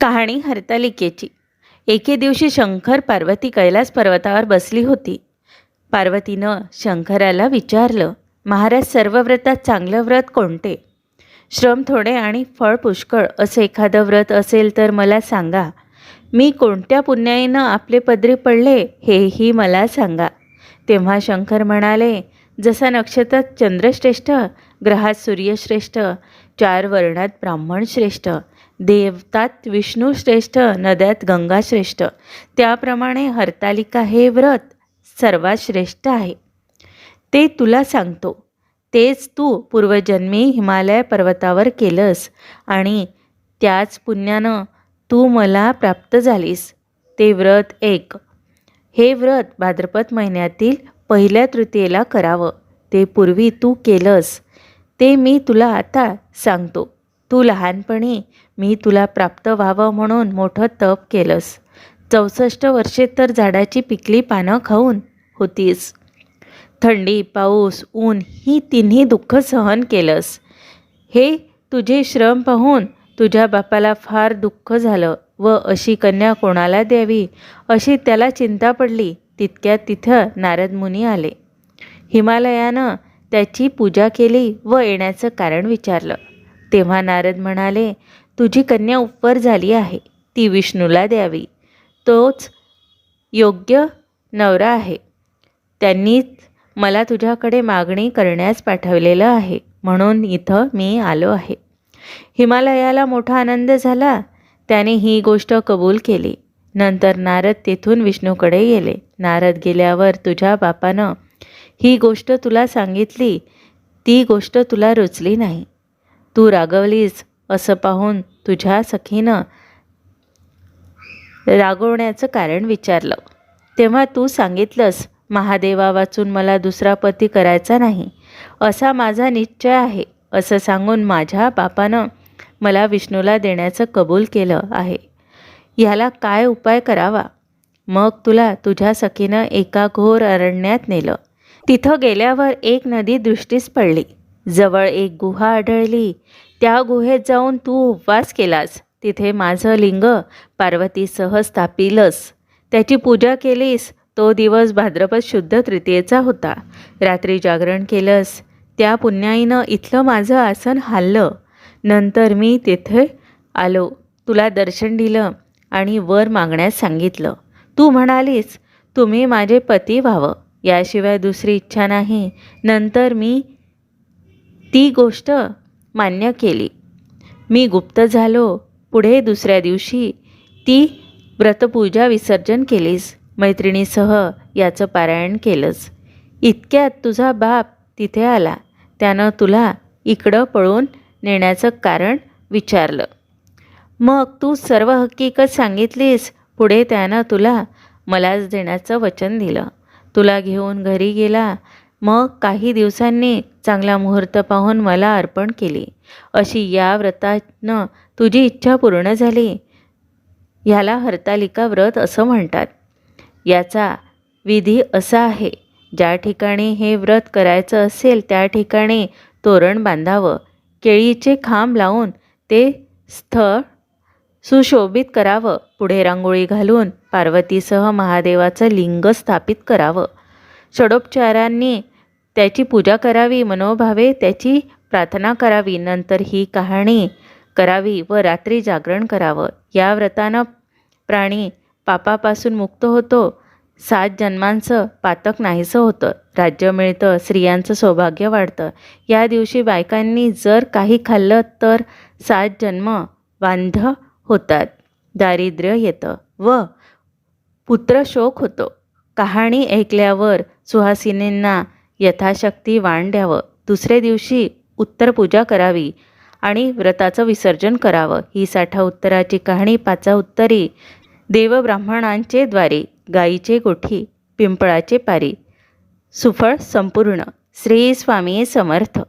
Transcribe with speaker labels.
Speaker 1: कहाणी हरतालिकेची. एके दिवशी शंकर पार्वती कैलास पर्वतावर बसली होती. पार्वतीनं शंकराला विचारलं महाराज सर्व व्रतात चांगलं व्रत कोणते? श्रम थोडे आणि फळ पुष्कळ असं एखादं व्रत असेल तर मला सांगा. मी कोणत्या पुण्याईनं आपले पदरी पडले हेही मला सांगा. तेव्हा शंकर म्हणाले जसा नक्षत्रात चंद्रश्रेष्ठ ग्रहात सूर्यश्रेष्ठ चार वर्णात ब्राह्मण श्रेष्ठ देवतात विष्णू श्रेष्ठ नद्यात गंगा श्रेष्ठ. त्याप्रमाणे हरतालिका हे व्रत सर्वात श्रेष्ठ आहे. ते तुला सांगतो. तेच तू पूर्वजन्मी हिमालय पर्वतावर केलंस आणि त्याच पुण्यानं तू मला प्राप्त झालीस. ते व्रत एक. हे व्रत भाद्रपद महिन्यातील पहिल्या तृतीयेला करावं. ते पूर्वी तू केलंस. ते मी तुला आता सांगतो. तू लहानपणी मी तुला प्राप्त व्हावं म्हणून मोठं तप केलंस. चौसष्ट वर्षे तर झाडाची पिकली पानं खाऊन होतीस. थंडी पाऊस ऊन ही तिन्ही दुःख सहन केलंस. हे तुझे श्रम पाहून तुझ्या बापाला फार दुःख झालं व अशी कन्या कोणाला द्यावी अशी त्याला चिंता पडली तितक्यात तिथं नारद मुनी आले. हिमालयानं त्याची पूजा केली व येण्याचं कारण विचारलं. तेव्हा नारद म्हणाले तुझी कन्या उपवर झाली आहे. ती विष्णूला द्यावी. तोच योग्य नवरा आहे. त्यांनीच मला तुझ्याकडे मागणी करण्यास पाठवलेलं आहे. म्हणून इथं मी आलो आहे. हिमालयाला मोठा आनंद झाला. त्याने ही गोष्ट कबूल केली. नंतर नारद तेथून विष्णूकडे गेले. नारद गेल्यावर तुझ्या बापानं ही गोष्ट तुला सांगितली. ती गोष्ट तुला रुचली नाही. तू रागवलीस असं पाहून तुझ्या सखीनं रागवण्याचं कारण विचारलं. तेव्हा तू सांगितलंस महादेवा वाचून मला दुसरा पती करायचा नाही. असा माझा निश्चय आहे असं सांगून माझ्या बापानं मला विष्णूला देण्याचं कबूल केलं आहे. ह्याला काय उपाय करावा? मग तुला तुझ्या सखीनं एका घोर अरण्यात नेलं. तिथं गेल्यावर एक नदी दृष्टीस पडली. जवळ एक गुहा आढळली. त्या गुहेत जाऊन तू उपवास केलास. तिथे माझं लिंग पार्वतीसह स्थापिलस. त्याची पूजा केलीस. तो दिवस भाद्रपद शुद्ध तृतीयेचा होता. रात्री जागरण केलंस. त्या पुण्याईनं इथलं माझं आसन हाललं नंतर मी तेथे आलो. तुला दर्शन दिलं आणि वर मागण्यास सांगितलं. तू म्हणालीस तुम्ही माझे पती व्हावं. याशिवाय दुसरी इच्छा नाही. नंतर मी ती गोष्ट मान्य केली. मी गुप्त झालो. पुढे दुसऱ्या दिवशी ती व्रतपूजा विसर्जन केलीस मैत्रिणीसह याचं पारायण केलंस. इतक्यात तुझा बाप तिथे आला. त्यानं तुला इकडं पळून नेण्याचं कारण विचारलं. मग तू सर्व हकीकत सांगितलीस. पुढे त्यानं तुला मलाच देण्याचं वचन दिलं. तुला घेऊन घरी गेला. मग काही दिवसांनी चांगला मुहूर्त पाहून मला अर्पण केली. अशी या व्रतानं तुझी इच्छा पूर्ण झाली. ह्याला हरतालिका व्रत असं म्हणतात. याचा विधी असा आहे ज्या ठिकाणी हे व्रत करायचं असेल त्या ठिकाणी तोरण बांधावं केळीचे खांब लावून ते स्थळ सुशोभित करावं पुढे रांगोळी घालून पार्वतीसह महादेवाचं लिंग स्थापित करावं. षडोपचारांनी त्याची पूजा करावी मनोभावे त्याची प्रार्थना करावी नंतर ही कहाणी करावी व रात्री जागरण करावं. या व्रतानं प्राणी पापापासून मुक्त होतो. सात जन्मांचं पातक नाहीसं होतं. राज्य मिळतं स्त्रियांचं सौभाग्य वाढतं. या दिवशी बायकांनी जर काही खाल्लं तर सात जन्म बांध होतात. दारिद्र्य येतं व पुत्रशोक होतो. कहाणी ऐकल्यावर सुहासिनींना यथाशक्ती वाण द्यावं. दुसऱ्या दिवशी उत्तर पूजा करावी आणि व्रताचं विसर्जन करावं. ही साठा उत्तराची कहाणी पाचा उत्तरी. देवब्राह्मणांचे द्वारे गाईचे गोठी पिंपळाचे पारी. सुफळ संपूर्ण. श्री स्वामी समर्थ.